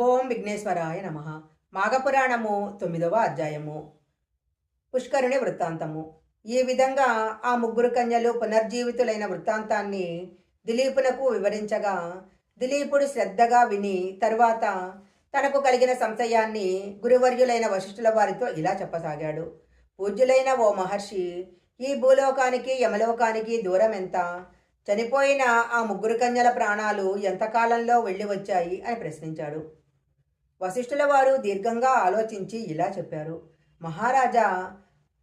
ఓం విఘ్నేశ్వరాయ నమ. మాఘపురాణము తొమ్మిదవ అధ్యాయము. పుష్కరుని వృత్తాంతము. ఈ విధంగా ఆ ముగ్గురు కన్యలు పునర్జీవితులైన వృత్తాంతాన్ని దిలీపునకు వివరించగా దిలీపుడు శ్రద్ధగా విని తరువాత తనకు కలిగిన సంశయాన్ని గురువర్యులైన వశిష్ఠుల వారితో ఇలా చెప్పసాగాడు. పూజ్యులైన ఓ మహర్షి ఈ భూలోకానికి యమలోకానికి దూరం ఎంత? చనిపోయిన ఆ ముగ్గురు కన్యల ప్రాణాలు ఎంతకాలంలో వెళ్ళి వచ్చాయి అని ప్రశ్నించాడు. వశిష్ఠుల వారు దీర్ఘంగా ఆలోచించి ఇలా చెప్పారు. మహారాజా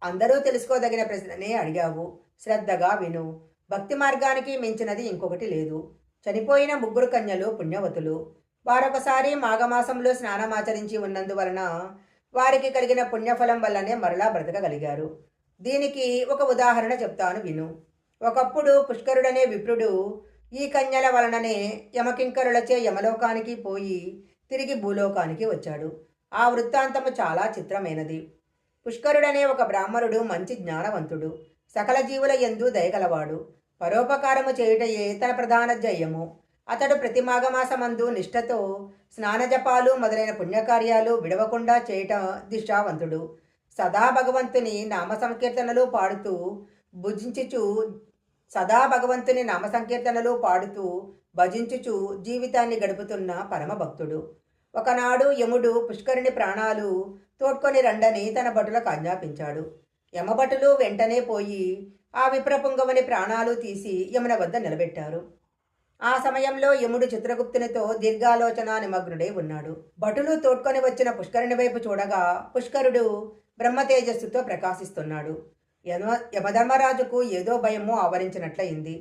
అందరూ తెలుసుకోదగిన ప్రశ్ననే అడిగావు. శ్రద్ధగా విను. భక్తి మార్గానికి మించినది ఇంకొకటి లేదు. చనిపోయిన ముగ్గురు కన్యలు పుణ్యవతులు. వారొకసారి మాఘమాసంలో స్నానమాచరించి ఉన్నందువలన వారికి కలిగిన పుణ్యఫలం వల్లనే మరలా బ్రతకగలిగారు. దీనికి ఒక ఉదాహరణ చెప్తాను విను. ఒకప్పుడు పుష్కరుడనే విప్రుడు ఈ కన్యల వలననే యమకింకరులచే యమలోకానికి పోయి తిరిగి భూలోకానికి వచ్చాడు. ఆ వృత్తాంతము చాలా చిత్రమైనది. పుష్కరుడనే ఒక బ్రాహ్మణుడు మంచి జ్ఞానవంతుడు సకల జీవుల ఎందు దయగలవాడు. పరోపకారము చేయుటయే తన ప్రధాన జయము అతడు ప్రతి మాఘమాసమందు నిష్ఠతో స్నానజపాలు మొదలైన పుణ్యకార్యాలు విడవకుండా చేయట దిష్టావంతుడు సదా భగవంతుని నామ సంకీర్తనలు పాడుతూ భుజించుచు సదా భగవంతుని నామ సంకీర్తనలు పాడుతూ భజించుచు జీవితాన్ని గడుపుతున్న పరమభక్తుడు. ఒకనాడు యముడు పుష్కరుని ప్రాణాలు తోడ్కొని రండని తన భటులకు ఆజ్ఞాపించాడు. యమభటులు వెంటనే పోయి ఆ విప్రపుంగవని ప్రాణాలు తీసి యమున వద్ద నిలబెట్టారు. ఆ సమయంలో యముడు చిత్రగుప్తునితో దీర్ఘాలోచన నిమగ్నుడై ఉన్నాడు. భటులు తోడ్కొని వచ్చిన పుష్కరుని వైపు చూడగా పుష్కరుడు బ్రహ్మతేజస్సుతో ప్రకాశిస్తున్నాడు. యమ యమధర్మరాజుకు ఏదో భయము ఆవరించినట్లయింది.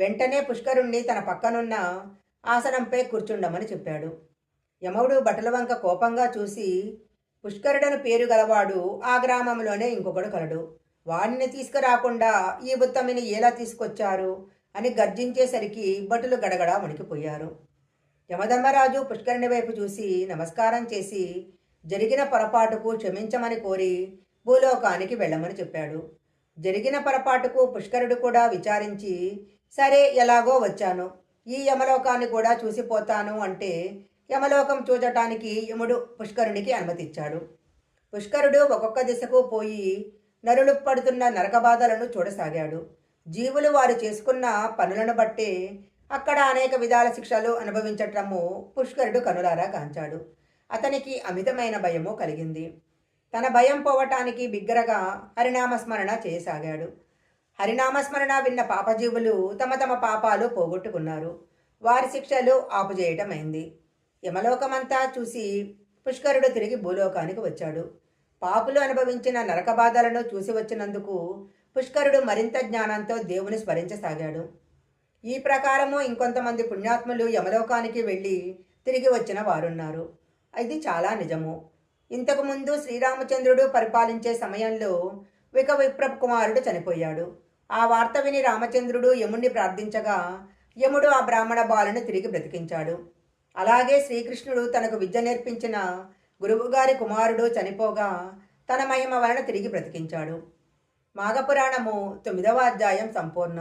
వెంటనే పుష్కరుణ్ణి తన పక్కనున్న ఆసనంపై కూర్చుండమని చెప్పాడు. యమవుడు భటుల వంక కోపంగా చూసి పుష్కరుడను పేరు గలవాడు ఆ గ్రామంలోనే ఇంకొకడు కలడు. వాణ్ణి తీసుకురాకుండా ఈ ఉత్తమిని ఎలా తీసుకొచ్చారు అని గర్జించేసరికి భటులు గడగడ వణికిపోయారు. యమధర్మరాజు పుష్కరుని వైపు చూసి నమస్కారం చేసి జరిగిన పొరపాటుకు క్షమించమని కోరి భూలోకానికి వెళ్ళమని చెప్పాడు. జరిగిన పొరపాటుకు పుష్కరుడు కూడా విచారించి సరే ఎలాగో వచ్చాను. ఈ యమలోకాన్ని కూడా చూసిపోతాను అంటే యమలోకం చూడటానికి యముడు పుష్కరునికి అనుమతిచ్చాడు. పుష్కరుడు ఒక్కొక్క దిశకు పోయి నరులు పడుతున్న నరకబాధలను చూడసాగాడు. జీవులు వారు చేసుకున్న పనులను బట్టే అక్కడ అనేక విధాల శిక్షలు అనుభవించటము పుష్కరుడు కనులారా కాంచాడు. అతనికి అమితమైన భయము కలిగింది. తన భయం పోవటానికి బిగ్గరగా హరినామస్మరణ చేయసాగాడు. హరినామస్మరణ విన్న పాపజీవులు తమ తమ పాపాలు పోగొట్టుకున్నారు. వారి శిక్షలు ఆపుచేయటమైంది యమలోకమంతా చూసి పుష్కరుడు తిరిగి భూలోకానికి వచ్చాడు. పాపులు అనుభవించిన నరక బాధలను చూసి వచ్చినందుకు పుష్కరుడు మరింత జ్ఞానంతో దేవుని స్మరించసాగాడు. ఈ ప్రకారము ఇంకొంతమంది పుణ్యాత్ములు యమలోకానికి వెళ్ళి తిరిగి వచ్చిన వారున్నారు. ఇది చాలా నిజము. ఇంతకుముందు శ్రీరామచంద్రుడు పరిపాలించే సమయంలో విక విప్ర కుమారుడు చనిపోయాడు. ఆ వార్త విని రామచంద్రుడు యముణ్ణి ప్రార్థించగా యముడు ఆ బ్రాహ్మణ బాలను తిరిగి బ్రతికించాడు. అలాగే శ్రీకృష్ణుడు తనకు విద్య నేర్పించిన గురువుగారి కుమారుడు చనిపోగా తన మహిమ వలన తిరిగి బ్రతికించాడు. మాఘపురాణము తొమ్మిదవ అధ్యాయం సంపూర్ణం.